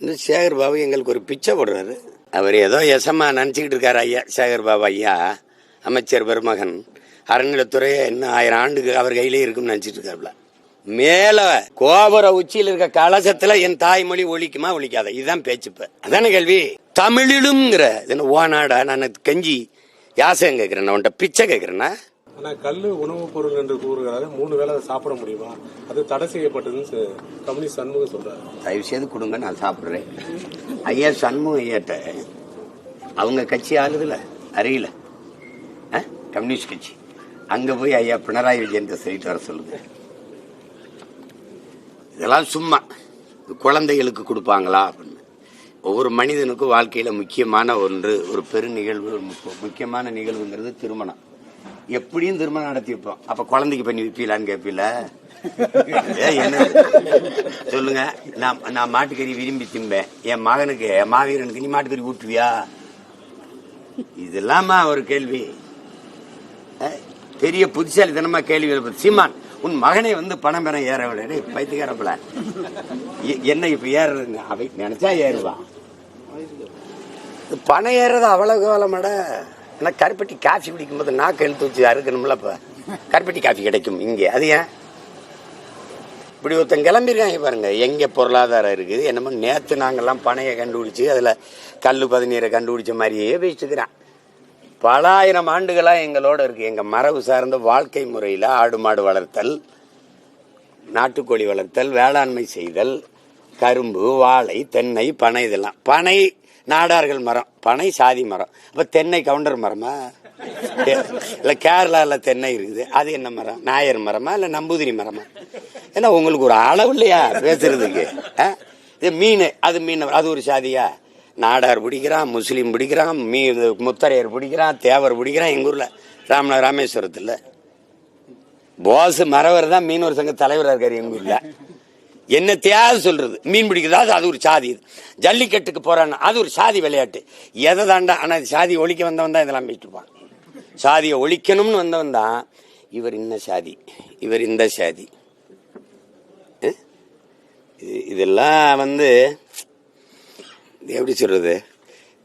இந்த சேகர் பாபு எங்களுக்கு ஒரு பிச்சை போடுறாரு. அவர் ஏதோ எசமா நினச்சிக்கிட்டு இருக்காரு ஐயா சேகர் பாபு ஐயா அமைச்சர் பெருமகன். அறநிலைத்துறையே இன்னும் ஆயிரம் ஆண்டுக்கு அவர் கையிலே இருக்கும்னு நினச்சிட்டு இருக்காருல மேல கோபுர உச்சியில் இருக்க கலசத்துல என் தாய்மொழி ஒழிக்குமா ஒழிக்காத இதுதான் பேச்சுப்ப அதான அதானே கேள்வி? தமிழிலும்ங்கிற இது என்ன நான் கஞ்சி யாசகம் கேட்கிறேன் உன்கிட்ட பிச்சை கேட்கிறேன்னா? ஆனால் கல் உணவுப் பொருள் என்று கூறுகிறாரு மூணு வேளை அதை சாப்பிட முடியுமா? அது தடை செய்யப்பட்டதுன்னு ச- கம்யூனிஸ்ட் சண்முகம் சொல்றாரு. தயவு செய்து கொடுங்க நான் சாப்பிட்றேன். ஐயா சண்முகம் ஐயாட்ட அவங்க கட்சி ஆளுதுல அறியல ஆ? கம்யூனிஸ்ட் கட்சி. அங்க போய் ஐயா பினராயி விஜயன் சொல்லிட்டு வர சொல்லுங்க. இதெல்லாம் சும்மா குழந்தைகளுக்கு கொடுப்பாங்களா அப்படின்னு. ஒவ்வொரு மனிதனுக்கும் வாழ்க்கையில் முக்கியமான ஒன்று ஒரு பெரு நிகழ்வு முக்கியமான நிகழ்வுங்கிறது திருமணம். எப்படியும் திருமணம் நடத்தி வைப்போம் அப்ப குழந்தைக்கு பண்ணி வைப்பீலான்னு கேட்பீல ஏய், என்னது? சொல்லுங்க. நான் நான் மாட்டுக்கறி விரும்பி திம்பேன். என் மகனுக்கு என் மாவீரனுக்கு நீ மாட்டுக்கறி ஊட்டுவியா? இதெல்லாமா ஒரு கேள்வி? பெரிய புத்திசாலித்தனமா கேள்வி சீமான் உன் மகனை வந்து பணம் பெற ஏறவில்லை. பைத்துக்காரப்பல என்ன இப்ப ஏறுறதுங்க? அவை நினைச்சா ஏறுவா பணம் ஏறுறது அவ்வளவு கவலமாட ஆனால் கருப்பட்டி காஃபி குடிக்கும்போது நாக்கு எழுத்து வச்சு அறுக்கணும்ல இப்போ கருப்பட்டி காஃபி கிடைக்கும் இங்கே. அது ஏன்? இப்படி ஒருத்தன் கிளம்பிருக்காங்க பாருங்க. எங்கே பொருளாதாரம் இருக்குது என்னமோ நேற்று நாங்கள்லாம் பனையை கண்டுபிடிச்சி அதில் கல் பதநீரை கண்டுபிடிச்ச மாதிரியே பேசிட்டுக்கிறான். பல ஆயிரம் ஆண்டுகளாக எங்களோட இருக்குது எங்கள் மரபு சார்ந்த வாழ்க்கை முறையில் ஆடு மாடு வளர்த்தல் நாட்டுக்கோழி வளர்த்தல் வேளாண்மை செய்தல் கரும்பு வாழை தென்னை பனை இதெல்லாம். பனை நாடார்கள் மரம் பனை சாதி மரம். அப்போ தென்னை கவுண்டர் மரமா? இல்லை கேரளாவில் தென்னை இருக்குது. அது என்ன மரம்? நாயர் மரமா இல்லை நம்பூதிரி மரமா? ஏன்னா உங்களுக்கு ஒரு அளவு இல்லையா பேசுறதுக்கு? ஆ? இது மீன் அது மீன் அது ஒரு சாதியா? நாடார் பிடிக்கிறான் முஸ்லீம் பிடிக்கிறான் மீ இது முத்தரையர் பிடிக்கிறான் தேவர் பிடிக்கிறான் எங்கள் ஊரில்? ராமநாத ராமேஸ்வரத்தில். போஸ் மரவர் தான் மீனவர் சங்க தலைவராக இருக்கார் எங்கள் ஊரில். என்ன தேவை சொல்றது. மீன் பிடிக்கிறதா அது ஒரு சாதி இது. ஜல்லிக்கட்டுக்கு போறான்னு அது ஒரு சாதி விளையாட்டு. எதை தாண்டா ஆனால் சாதி ஒழிக்க வந்தவன் தான் இதெல்லாம் பேசிட்டு சாதியை ஒழிக்கணும்னு வந்தவன் தான் இவர் இந்த சாதி இவர் இந்த சாதி. இது- இதெல்லாம் வந்து இது எப்படி சொல்றது?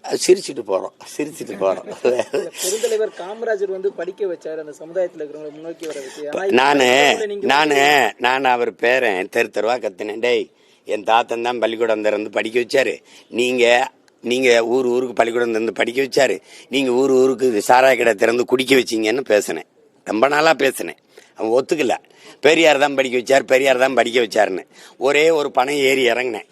சிரிச்சிட்டு போறோம். சிரிச்சிட்டு போறோம். பெருந்தலைவர் காமராஜர் வந்து படிக்க வச்சாரு அந்த சமுதாயத்துல இருக்கிறவங்களை முன்னோக்கி வர வச்சு. நானு நானு நான் அவர் பேரன் தெரு தெருவா கத்துனேன். டேய் என் தாத்தன் தான் பள்ளிக்கூடம் திறந்து படிக்க வச்சாரு. நீங்க நீங்க ஊர் ஊருக்கு பள்ளிக்கூடம் திறந்து படிக்க வச்சாரு. நீங்க ஊர் ஊருக்கு சாராய கடை திறந்து குடிக்க வச்சீங்கன்னு பேசினேன். ரொம்ப நாளா பேசினேன். அவன் ஒத்துக்கல. பெரியார் தான் படிக்க வச்சார் பெரியார் தான் படிக்க வச்சாருன்னு. ஒரே ஒரு பணம் ஏறி இறங்கினேன்.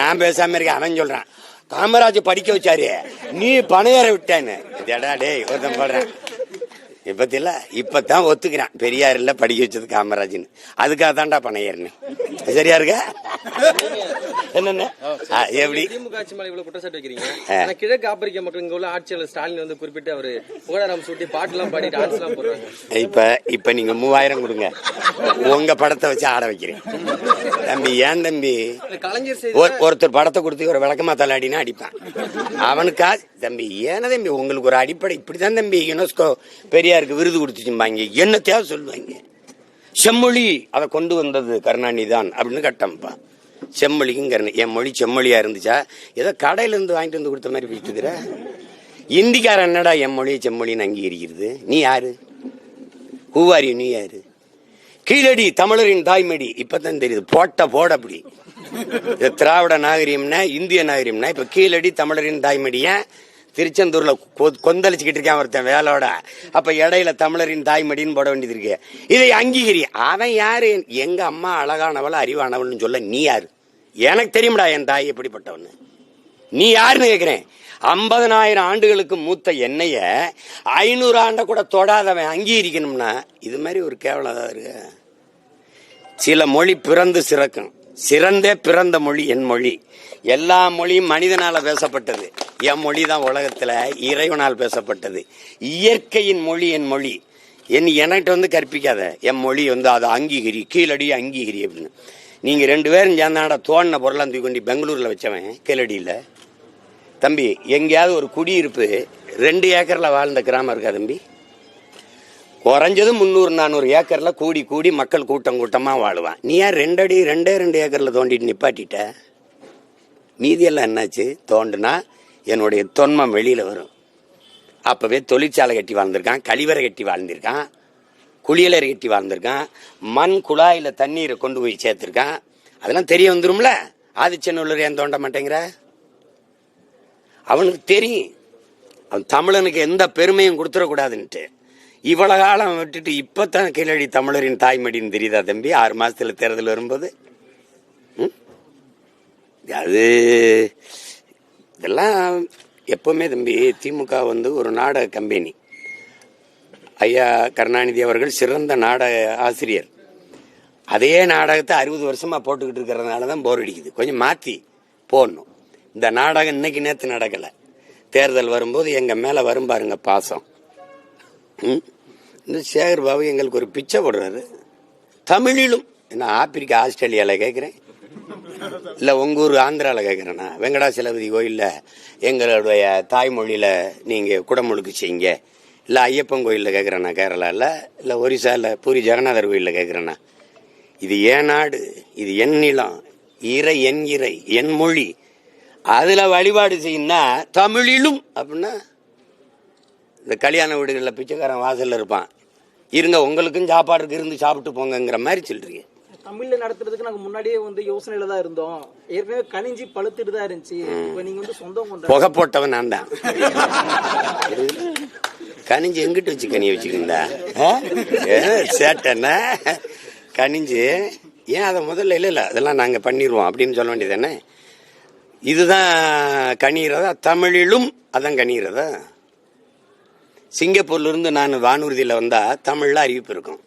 நான் பேசாம இருக்கேன் அவன் சொல்றான் காமராஜ் படிக்க வச்சாரு. நீ பணம் ஏற விட்டேன்னு. இதடா டேய் ஒருத்தன் போடுறேன் இப்பத்தில இப்பதான் ஒத்துக்கிறான். பெரியார் இல்ல படிக்க வச்சது காமராஜ்னு. அதுக்காக தான்டா பணம் ஏறினேன். சரியா இருக்க? என்னென்ன? எப்படி? திமுக ஆட்சி மேல இவ்வளவு குற்றச்சாட்டு வைக்கிறீங்க. ஆனா கிழக்கு ஆப்பிரிக்க மக்கள் இங்க உள்ள ஆட்சியாளர் ஸ்டாலின் வந்து குறிப்பிட்டு அவரு புகழாரம் சூட்டி பாட்டு எல்லாம் பாடி டான்ஸ் எல்லாம் போடுறாங்க இப்ப இப்ப நீங்க மூவாயிரம் கொடுங்க. உங்க படத்தை வச்சு ஆட வைக்கிறேன். தம்பி ஏன் தம்பி? கலைஞர் ஒருத்தர் படத்தை கொடுத்து ஒரு விளக்கமா தள்ளாடினா அடிப்பான். அவனுக்கா தம்பி ஏன தம்பி உங்களுக்கு ஒரு அடிப்படை இப்படிதான் தம்பி யுனெஸ்கோ பெரியாருக்கு விருது கொடுத்துச்சும்பாங்க. என்ன தேவை சொல்லுவாங்க. செம்மொழி அதை கொண்டு வந்தது கருணாநிதி தான் அப்படின்னு கட்டம்ப்பா. செம்மொழிக்கும் கருணை என் மொழி செம்மொழியா இருந்துச்சா? ஏதோ கடையில இருந்து வாங்கிட்டு வந்து கொடுத்த மாதிரி பேசிட்டுக்கிற இந்திக்காரன் என்னடா என் மொழியை செம்மொழின்னு அங்கீகரிக்கிறது? நீ யாரு? ஹூவாரி நீ யாரு? கீழடி தமிழரின் தாய்மடி. இப்பதான் தெரியுது. போட்ட போட அப்படி. இது திராவிட நாகரிகம்னா இந்திய நாகரிகம்னா இப்ப கீழடி தமிழரின் தாய்மடிய? திருச்செந்தூர்ல கொ- கொந்தளிச்சுக்கிட்டு இருக்கான் ஒருத்தன் வேலோட. அப்ப இடையில தமிழரின் தாய்மடின்னு போட வேண்டியது இருக்கு. இதை அங்கீகரி. அவன் யாரு? எங்க அம்மா அழகானவள் அறிவானவள்னு சொல்ல நீ யாரு? எனக்கு தெரியும்டா என் தாய் எப்படிப்பட்டவன்னு. நீ யாருன்னு கேக்குறேன். ஐம்பதனாயிரம் ஆண்டுகளுக்கு மூத்த என்னைய ஐநூறு ஆண்டை கூட தொடாதவன் அங்கீகரிக்கணும்னா இது மாதிரி ஒரு கேவலம் தான் இருக்கு? சில மொழி பிறந்து சிறக்கும். சிறந்தே பிறந்த மொழி என் மொழி. எல்லா மொழியும் மனிதனால பேசப்பட்டது. என் மொழி தான் உலகத்தில் இறைவனால் பேசப்பட்டது. இயற்கையின் மொழி என் மொழி. என் என்கிட்ட வந்து கற்பிக்காத. என் மொழி வந்து அதை அங்கீகரி கீழடி அங்கீகரி அப்படின்னு. நீங்கள் ரெண்டு பேரும் சேர்ந்தாட தோணின பொருளாக தூக்கி கொண்டு பெங்களூரில் வச்சவன் கீழடியில. தம்பி எங்கேயாவது ஒரு குடியிருப்பு ரெண்டு ஏக்கரில் வாழ்ந்த கிராமம் இருக்கா தம்பி? குறைஞ்சது முந்நூறு நானூறு ஏக்கரில் கூடி கூடி மக்கள் கூட்டம் கூட்டமாக வாழுவான். நீ ஏன் ரெண்டடி ரெண்டே ரெண்டு ஏக்கரில் தோண்டிட்டு நிப்பாட்டிட்ட? மீதியெல்லாம் என்னாச்சு? தோண்டுனா என்னுடைய தொன்மம் வெளியில் வரும். அப்போவே தொழிற்சாலை கட்டி வாழ்ந்திருக்கான் கழிவறை கட்டி வாழ்ந்திருக்கான் குளியலறை கட்டி வாழ்ந்திருக்கான் மண் குழாயில் தண்ணீரை கொண்டு போய் சேர்த்துருக்கான். அதெல்லாம் தெரிய வந்துரும்ல? ஆதிச்சநல்லூர் ஏன் தோண்ட மாட்டேங்கிற? அவனுக்கு தெரியும். அவன் தமிழனுக்கு எந்த பெருமையும் கொடுத்துடக்கூடாதுன்ட்டு. இவ்வளோ காலம் விட்டுட்டு இப்பதான் கீழடி தமிழரின் தாய்மடின்னு தெரியுதா தம்பி? ஆறு மாதத்தில் தேர்தல் வரும்போது? ம்? அது இதெல்லாம் எப்பவுமே தம்பி திமுக வந்து ஒரு நாடக கம்பெனி. ஐயா கருணாநிதி அவர்கள் சிறந்த நாடக ஆசிரியர். அதே நாடகத்தை அறுபது வருஷமாக போட்டுக்கிட்டு இருக்கிறதுனால தான் போர் அடிக்குது. கொஞ்சம் மாற்றி போடணும். இந்த நாடகம் இன்னைக்கு நேற்று நடக்கலை. தேர்தல் வரும்போது எங்கள் மேலே வரும் பாருங்க பாசம். ம்? இந்த சேகர் பாபு எங்களுக்கு ஒரு பிச்சை போடுறாரு. தமிழிலும் நான் ஆப்பிரிக்கா ஆஸ்திரேலியாவில் கேட்குறேன் இல்லை உங்கள் ஊர் ஆந்திராவில் கேட்குறேண்ணா வெங்கடாசலபதி கோயிலில் எங்களுடைய தாய்மொழியில் நீங்கள் குடமுழுக்கு செய்யுங்க. இல்லை ஐயப்பன் கோயிலில் கேட்குறேண்ணா கேரளாவில் இல்லை ஒரிசாவில் பூரி ஜெகநாதர் கோயிலில் கேட்குறேண்ணா இது என் நாடு? இது என் நிலம். இறை என் இறை என் மொழி. அதில் வழிபாடு செய்யணும்னா தமிழிலும் அப்படின்னா இந்த கல்யாண வீடுகளில் பிச்சைக்காரன் வாசலில் இருப்பான். இருங்க உங்களுக்கும் சாப்பாடுக்கு இருந்து சாப்பிட்டு போங்கங்கிற மாதிரி சொல்கிறீங்க தமிழ்ல நடத்துறதுக்கு நாங்க முன்னாடியே வந்து யோசனையில தான் இருந்தோம். ஏற்கனவே கனிஞ்சி பழுத்துட்டு தான் இருந்துச்சு. இப்ப நீங்க வந்து சொந்தம் புகை போட்டவன் நான் தான். கனிஞ்சு எங்கிட்டு வச்சு கனியை வச்சுக்கிந்தா சேட்டன கனிஞ்சு ஏன் அதை முதல்ல இல்லை இல்லை அதெல்லாம் நாங்கள் பண்ணிடுவோம் அப்படின்னு சொல்ல வேண்டியதானே இதுதான் கணிகிறதா தமிழிலும் அதான் கணிகிறதா சிங்கப்பூர்லேருந்து நான் வானூர்தியில் வந்தால் தமிழில் அறிவிப்பு இருக்கும்.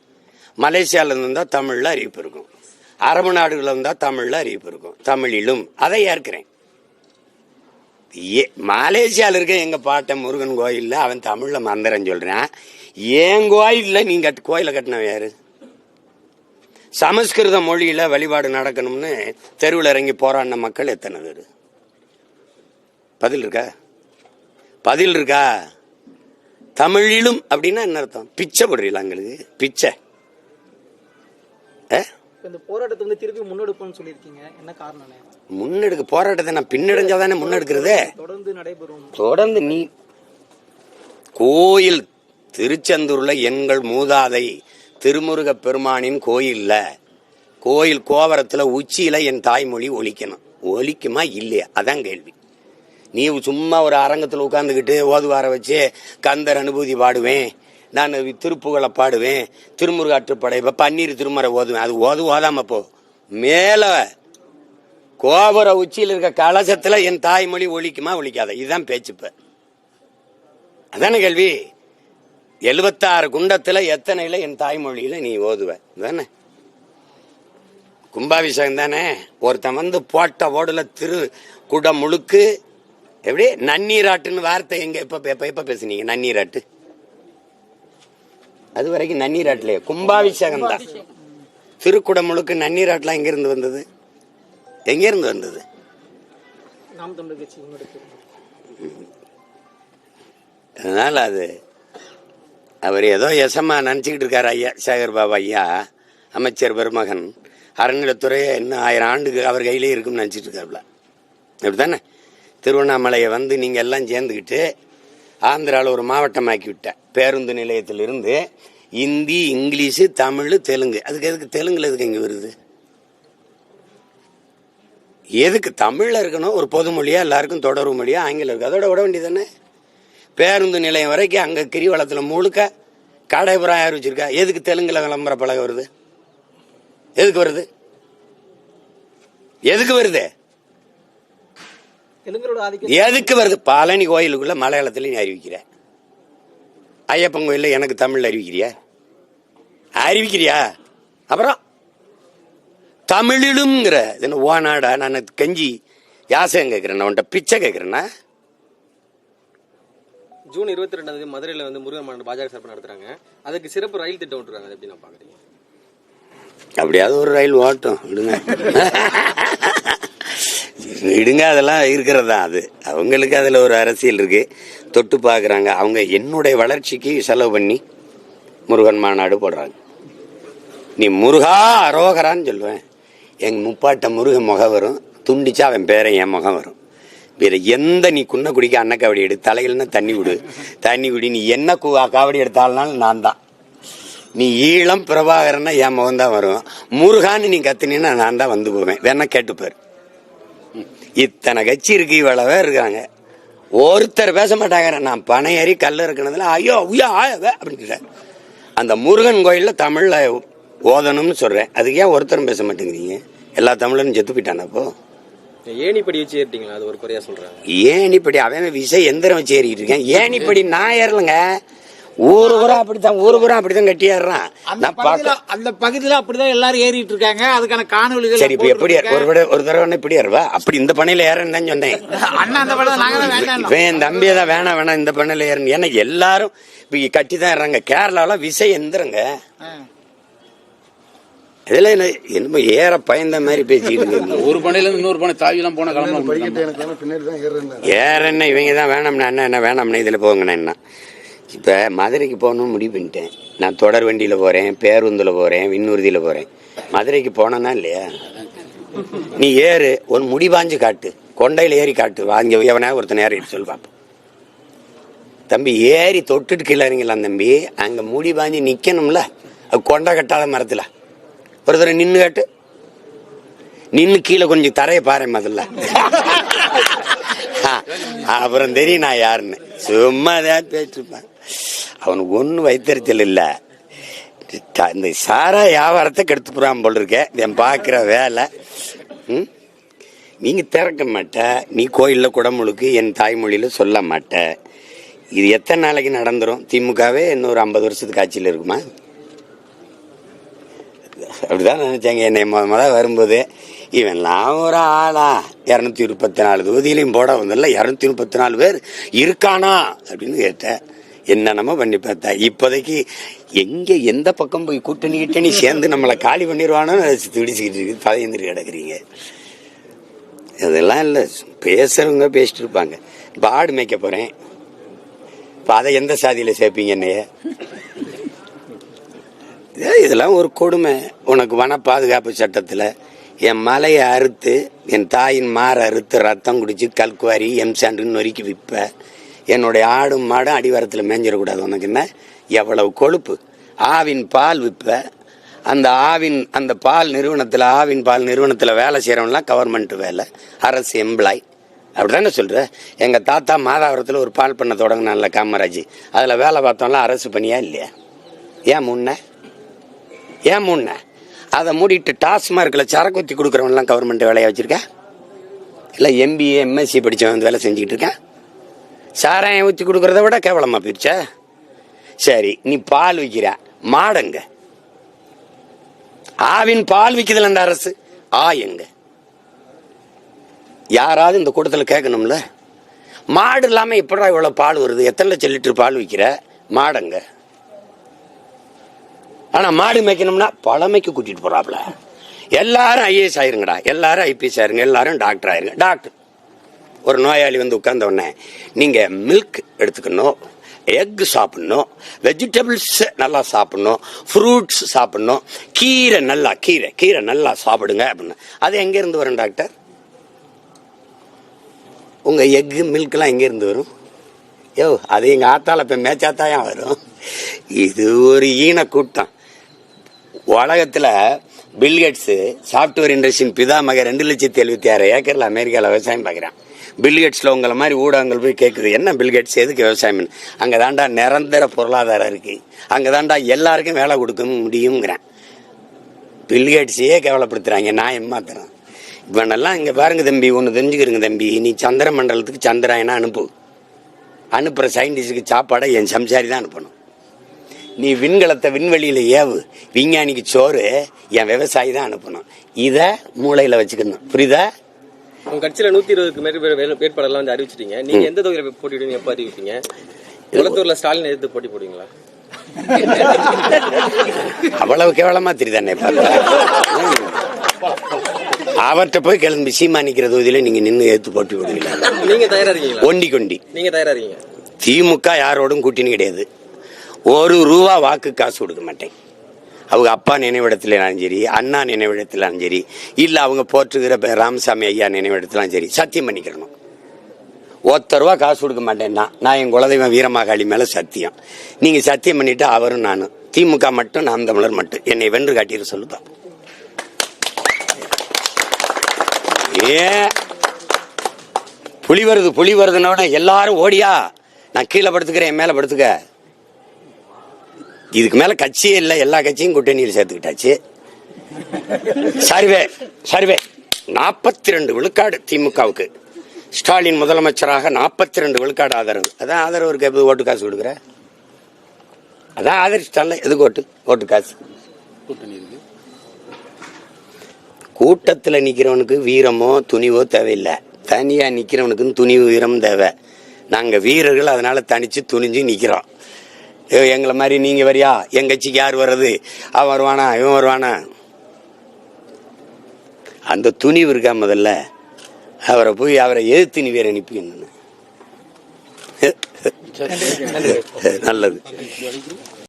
மலேசியாவிலேருந்து வந்தால் தமிழில் அறிவிப்பு இருக்கும். அரபு நாடுகளில் வந்தால் தமிழில் அறிவிப்பு இருக்கும். தமிழிலும் அதை ஏற்கிறேன். ஏ மலேசியாவில் இருக்க எங்கள் பாட்டன் முருகன் கோயிலில் அவன் தமிழில் மந்திரம் சொல்கிறான் என் கோயிலில் நீங்கள் கட் கோயிலை கட்டினவன் யாரு? சமஸ்கிருத மொழியில் வழிபாடு நடக்கணும்னு தெருவில் இறங்கி போராடின மக்கள் எத்தனை பேர்? பதில் இருக்கா? பதில் இருக்கா? தமிழிலும் அப்படின்னா என்ன அர்த்தம்? பிச்சை போடுறீங்களா எங்களுக்கு? பிச்சை. ஆ? இந்த போராட்டத்தை வந்து திருப்பி முன்னெடுப்போம்னு சொல்லியிருக்கீங்க. என்ன காரணம் முன்னெடுக்க போராட்டத்தை நான் பின்னடைஞ்சாதானே முன்னெடுக்கிறதே? தொடர்ந்து நடைபெறும். தொடர்ந்து நீ கோயில் திருச்செந்தூர்ல எங்கள் மூதாதை திருமுருக பெருமானின் கோயில்ல கோயில் கோவரத்துல உச்சியில என் தாய்மொழி ஒலிக்கணும். ஒலிக்குமா இல்லையா? அதான் கேள்வி. நீ சும்மா ஒரு அரங்கத்தில் உட்காந்துக்கிட்டு ஓதுவார வச்சு கந்தர் அனுபூதி பாடுவேன். நான் திருப்புகழை பாடுவேன். திருமுருகாற்றுப்படை இப்போ பன்னீர் திருமறை ஓதுவேன். அது ஓது ஓதாம போ. மேலே கோபுர உச்சியில் இருக்க கலசத்தில் என் தாய்மொழி ஒழிக்குமா ஒழிக்காத இதுதான் பேச்சுப்ப. அதான கேள்வி? எழுபத்தாறு குண்டத்தில் எத்தனையில் என் தாய்மொழியில் நீ ஓதுவ? தானே கும்பாபிஷேகம் தானே? ஒருத்தன் வந்து போட்ட ஓடில் திரு குடம் முழுக்கு எப்படி? நன்னீராட்டுன்னு வார்த்தை எங்கே? இப்போ எப்ப எப்போ பேசுனீங்க நன்னீராட்டு. அது வரைக்கும் நன்னீராட்டுலயே கும்பாபிஷேகம் தான். திருக்குடம் முழுக்கு நன்னீராட்டுலாம் எங்க இருந்து வந்தது? எங்க இருந்து வந்தது அதனால அது அவர் ஏதோ எசமா நினச்சிக்கிட்டு இருக்காரு ஐயா சேகர் பாபா ஐயா அமைச்சர் பெருமகன். அறநிலைத்துறையை இன்னும் ஆயிரம் ஆண்டுக்கு அவர் கையிலே இருக்கும்னு நினச்சிட்டு இருக்காருல அப்படித்தானே? திருவண்ணாமலையை வந்து நீங்கள் எல்லாம் சேர்ந்துக்கிட்டு ஆந்திராவில் ஒரு மாவட்டமாக்கி விட்டேன் பேருந்து நிலையத்திலிருந்து இந்தி இங்கிலீஷு தமிழ் தெலுங்கு. அதுக்கு எதுக்கு தெலுங்குல எதுக்கு இங்கே வருது? எதுக்கு தமிழில் இருக்கணும்? ஒரு பொது மொழியா எல்லாருக்கும் தொடர்பு மொழியா ஆங்கிலம் இருக்கு. அதோட விட வேண்டியதானே பேருந்து நிலையம் வரைக்கும் அங்கே கிரிவலத்தில் முழுக்க கடைபுறம் யார் வச்சுருக்கா? எதுக்கு தெலுங்கில் விளம்பர பழக வருது? எதுக்கு வருது? எதுக்கு வருது? எதுக்கு வருது? பழனி கோயிலுக்குள்ள மலையாளத்துல நீ அறிவிக்கிற. ஐயப்பன் கோயில்ல எனக்கு தமிழ்ல அறிவிக்கிறியா? அறிவிக்கிறியா? அப்புறம் தமிழிலும்ங்கிற என்ன ஓநாடா நான் கஞ்சி யாசகம் கேட்கிறேன் உன்கிட்ட பிச்சை கேட்கிறேன்னா ஜூன் இருபத்தி ரெண்டாம் தேதி மதுரையில வந்து முருகன் மாநாடு பாஜக சார்பு நடத்துறாங்க. அதுக்கு சிறப்பு ரயில் திட்டம் விட்டுருக்காங்க எப்படி நான் பாக்குறீங்க அப்படியாவது ஒரு ரயில் ஓட்டும் விடுங்க. விடுங்க அதெல்லாம் இருக்கிறது தான் அது. அவங்களுக்கு அதில் ஒரு அரசியல் இருக்கு. தொட்டு பார்க்குறாங்க. அவங்க என்னுடைய வளர்ச்சிக்கு செலவு பண்ணி முருகன் மாநாடு போடுறாங்க. நீ முருகா அரோகரான்னு சொல்லுவேன். எங்கள் முப்பாட்ட முருகன் முகம் வரும். துண்டிச்சா அவன் பேரை என் முகம் வரும். வேற எந்த நீ குன்ன குடிக்க அன்ன காவடி எடு. தலையில்னா தண்ணி விடு. தண்ணி குடி. நீ என்ன காவடி எடுத்தாலும் நான் தான். நீ ஈழம் பிரபாகரன்னா என் முகம் தான் வரும். முருகான்னு நீ கத்துனீன்னா நான் தான் வந்து போவேன். வேணா கேட்டுப்பாரு. இத்தனை கட்சி இருக்கு இவ்வளவு இருக்காங்க. ஒருத்தர் பேச மாட்டாங்க. நான் பனை ஏறி கல் இருக்கிறதுல ஐயோ ஐயோ ஆயவே அப்படின்னு அந்த முருகன் கோயில்ல தமிழ்ல ஓதணும்னு சொல்றேன். அதுக்கு ஏன் ஒருத்தரும் பேச மாட்டேங்கிறீங்க? எல்லா தமிழரும் செத்து போயிட்டானா அப்போ? ஏணிப்படி வச்சு ஏறிட்டீங்களா? அது ஒரு குறையா சொல்றாங்க. ஏணிப்படி அவன் விசை எந்திரம் வச்சு ஏறிட்டு இருக்கேன். ஏணிப்படி நான் ஏறலங்க. ஊரு அப்படித்தான் ஊரு பூரா அப்படித்தான் கட்டி ஏறுறான் அந்த நான் பகுதியில அந்த பகுதியில அப்படிதான் எல்லாரும் ஏறிட்டு இருக்காங்க. அதுக்கான காணொலிகள் சரி இப்ப எப்படி ஒரு விட- ஒரு தடவை இப்படி ஏறுவா? அப்படி இந்த பண்ணையில ஏறன்னு தான் சொன்னேன். அண்ணா அந்த படம் நாங்க என் தம்பியை தான் வேணாம் வேணாம் இந்த பண்ணையில ஏறணும் ஏன்னா எல்லாரும் இப்ப கட்டி தான் ஏறாங்க கேரளால விசை எந்திரங்க. இதுல என்ன என்னமோ ஏற பயந்த மாதிரி பேசிட்டு இருக்கீங்க. ஒரு இருந்து இன்னொரு பனை தாவி எல்லாம் போன கிளம்பலாம் ஏற என்ன இவங்க தான் வேணாம்னா என்ன என்ன வேணாம்னா இதுல போங்கண்ணா என்ன. இப்ப மதுரைக்கு போகணும்னு முடிவு பண்ணிட்டேன். நான் தொடர் வண்டியில போறேன் பேருந்துல போறேன் விண்ணூர்தியில போறேன். மதுரைக்கு போனேன்னா இல்லையா? நீ ஏறு ஒரு முடிவாஞ்சு காட்டு. கொண்டையில ஏறி காட்டு. வாங்க எவனா ஒருத்தன் ஏறிட்டு சொல்லு தம்பி ஏறி தொட்டுட்டு கீழே இறங்கலாம் தம்பி. அங்க முடி பாஞ்சி நிக்கணும்ல. அது கொண்டை கட்டாத மரத்துல. ஒரு தடவை நின்னு காட்டு. நின்னு கீழே கொஞ்சம் தரையை பாரு முதல்ல. அப்புறம் தெரியும் நான் யாருன்னு. சும்மா ஏதாவது பேசிருப்பான். அவனுக்கு ஒன்றும் வைத்தறிச்சல் இல்லை. த- இந்த சாரா வியாபாரத்தை கெடுத்து போல் இருக்கேன் என் பார்க்குற வேலை. ம்? நீங்கள் திறக்க மாட்ட. நீ கோயிலில் குடமுழுக்கு என் தாய்மொழியில் சொல்ல மாட்ட. இது எத்தனை நாளைக்கு நடந்துரும்? திமுகவே இன்னொரு ஐம்பது வருஷத்துக்கு ஆட்சியில் இருக்குமா? அப்படிதான் நினைச்சாங்க. என்னை முத முத வரும்போது இவன்லாம் ஒரு ஆளா. இரநூத்தி முப்பத்தி நாலு தொகுதியிலையும் போட வந்ததில்ல. இரநூத்தி முப்பத்தி நாலு பேர் இருக்கானா? அப்படின்னு கேட்டேன் என்னென்னமோ பண்ணி பார்த்தா இப்போதைக்கு எங்கே எந்த பக்கம் போய் கூட்டணி கிட்டணி சேர்ந்து நம்மளை காலி பண்ணிடுவானோ துடிச்சுக்கிட்டு இருக்கு பதைந்துட்டு கிடக்குறீங்க. அதெல்லாம் இல்லை. பேசுறவங்க பேசிட்டு இருப்பாங்க. இப்போ ஆடு மேய்க்க போகிறேன் இப்போ அதை எந்த சாதியில் சேர்ப்பீங்க என்னைய? இதெல்லாம் ஒரு கொடுமை. உனக்கு வன பாதுகாப்பு சட்டத்தில் என் மலையை அறுத்து என் தாயின் மாற அறுத்து ரத்தம் குடிச்சு கல்குவாரி எம்சாண்டுன்னு நொறுக்கி விற்ப என்னுடைய ஆடும் மாடும் அடிவாரத்தில் மேஞ்சிடக்கூடாது. உனக்கு என்ன? எவ்வளவு கொழுப்பு. ஆவின் பால் விற்ப அந்த ஆவின் அந்த பால் நிறுவனத்தில் ஆவின் பால் நிறுவனத்தில் வேலை செய்கிறவன்லாம் கவர்மெண்ட் வேலை. அரசு எம்ப்ளாய் அப்படிதானே சொல்கிற எங்கள் தாத்தா மாதாவரத்தில் ஒரு பால் பண்ண தொடங்கினான்ல காமராஜ். அதில் வேலை பார்த்தோம்லாம் அரசு பணியா இல்லையா? ஏன் முன்ன? ஏன் முன்ன? அதை மூடிட்டு டாஸ்மார்க்கில் சரக்கு ஊற்றி கொடுக்குறவன்லாம் கவர்மெண்ட் வேலையை வச்சுருக்கேன் இல்லை எம்பிஏ எம்எஸ்சி படித்தவன் வந்து வேலை செஞ்சுக்கிட்டு இருக்கேன் சாராயம் ஊற்றி கொடுக்குறத விட கேவலமாக போயிடுச்சா? சரி நீ பால் விற்கிற மாடங்க. ஆவின் பால் விற்குதுல அந்த அரசு. ஆ எங்க யாராவது இந்த கூட்டத்தில் கேட்கணும்ல? மாடு இல்லாமல் எப்படா இவ்வளோ பால் வருது? எத்தனை லட்சம் லிட்டர் பால் விற்கிற மாடங்க. ஆனால் மாடு மேய்க்கணும்னா பழமைக்கு கூட்டிட்டு போறாப்ல. எல்லாரும் ஐஏஎஸ் ஆயிருங்கடா. எல்லாரும் ஐபிஎஸ் ஆயிருங்க. எல்லாரும் டாக்டர் ஆயிருங்க. டாக்டர் ஒரு நோயாளி வந்து உட்கார்ந்த உடனே நீங்க மில்க் எடுத்துக்கணும் எக் சாப்பிடணும் வெஜிடபிள்ஸ் நல்லா சாப்பிடணும் ஃப்ரூட்ஸ் சாப்பிடணும் கீரை நல்லா கீரை கீரை நல்லா சாப்பிடுங்க அப்படின்னு. அது எங்க இருந்து வரும் டாக்டர் உங்க எக்கு மில்க்லாம் எங்க இருந்து வரும்? யோ அது எங்க ஆத்தால இப்ப மேய்ச்சாத்தாயா வரும்? இது ஒரு ஈன கூட்டம் உலகத்தில் பில்கேட்ஸ் சாஃப்ட்வேர் இண்டஸ்ட்ரியின் பிதாமக ரெண்டு லட்சத்தி எழுபத்தி ஆறு ஏக்கரில் அமெரிக்காவில் விவசாயம் பார்க்குறான். பில்கெட்ஸில் உங்களை மாதிரி ஊடகங்கள் போய் கேட்குது என்ன பில்கேட்ஸ் எதுக்கு விவசாயம் அங்கே தாண்டா நிரந்தர பொருளாதாரம் இருக்குது அங்கே தாண்டா எல்லாருக்கும் வேலை கொடுக்க முடியுங்கிறேன் பில்கேட்ஸையே கேவலப்படுத்துகிறாங்க நான் ஏமாத்துறேன் இவனெல்லாம் இங்கே பாருங்க தம்பி ஒன்று தெரிஞ்சுக்கிறங்க தம்பி. நீ சந்திர மண்டலத்துக்கு சந்திராயனா அனுப்பு. அனுப்புகிற சயின்டிஸ்டுக்கு சாப்பாடை என் சம்சாரி தான் அனுப்பணும். நீ விண்கலத்தை விண்வெளியில ஏவு. விஞ்ஞானிக்கு சோறு என் விவசாயி தான் அனுப்பணும். இத மூளையில வச்சுக்கணும். புரியுதா? உங்க கட்சியில நூத்தி இருபதுக்கு வேலு- வேட்பாளர்லாம் வந்து அறிவிச்சிட்டீங்க. நீங்க எந்த தொகுதியில போட்டிடுவீங்க எப்ப அறிவிப்பீங்க? குளத்தூர்ல ஸ்டாலின் எதிர்த்து போட்டி போடுவீங்களா? அவ்வளவு கேவலமா தெரியுதானே அவர்கிட்ட போய் கிளம்பி சீமா நிக்கிற தொகுதியில நீங்க நின்று ஏத்து போட்டி விடுவீங்களா நீங்க தயாரா இருக்கீங்களா? ஒண்டி கொண்டி நீங்க தயாரா இருக்கீங்க? திமுக யாரோடும் கூட்டணி கிடையாது. ஒரு ரூபா வாக்கு காசு கொடுக்க மாட்டேன். அவங்க அப்பா நினைவிடத்திலாலும் சரி அண்ணா நினைவிடத்திலும் சரி இல்லை அவங்க போற்றுகிற ராமசாமி ஐயா நினைவிடத்திலும் சரி சத்தியம் பண்ணிக்கிறணும். ஒத்த ரூபா காசு கொடுக்க மாட்டேன்னா நான் என் குலதெய்வம் வீரமாகாளி மேலே சத்தியம். நீங்கள் சத்தியம் பண்ணிவிட்டு அவரும் நானும். திமுக மட்டும் நாம் தமிழர் மட்டும். என்னை வென்று காட்டிட்டு சொல்லுப்பா ஏன்? புலி வருது புலி வருதுன்னோட எல்லாரும் ஓடியா? நான் கீழே படுத்துக்கிறேன் என் மேலே படுத்துக்க. இதுக்கு மேல கட்சியே இல்லை எல்லா கட்சியும் கூட்டணியில் சேர்த்துக்கிட்டாச்சு. Survey survey. நாற்பத்தி ரெண்டு விழுக்காடு திமுகவுக்கு. ஸ்டாலின் முதலமைச்சராக நாற்பத்தி ரெண்டு விழுக்காடு ஆதரவு. அதான் ஆதரவு இருக்கு எப்படி ஓட்டு காசு கொடுக்குற? அதான் ஆதரிச்சிட்டால எதுக்கு ஓட்டு ஓட்டு காசு? கூட்டத்தில் நிற்கிறவனுக்கு வீரமோ துணிவோ தேவையில்லை. தனியாக நிற்கிறவனுக்கு துணிவு வீரம் தேவை. நாங்கள் வீரர்கள் அதனால தனிச்சு துணிஞ்சு நிற்கிறோம் எங்களை மாதிரி நீங்கள் வரியா? என் கட்சிக்கு யார் வர்றது? அவன் வருவானா? இவன் வருவானா? அந்த துணிவு இருக்கா முதல்ல? அவரை போய் அவரை எதிர்த்து நீ வேற அனுப்பிக்கணும் நல்லது.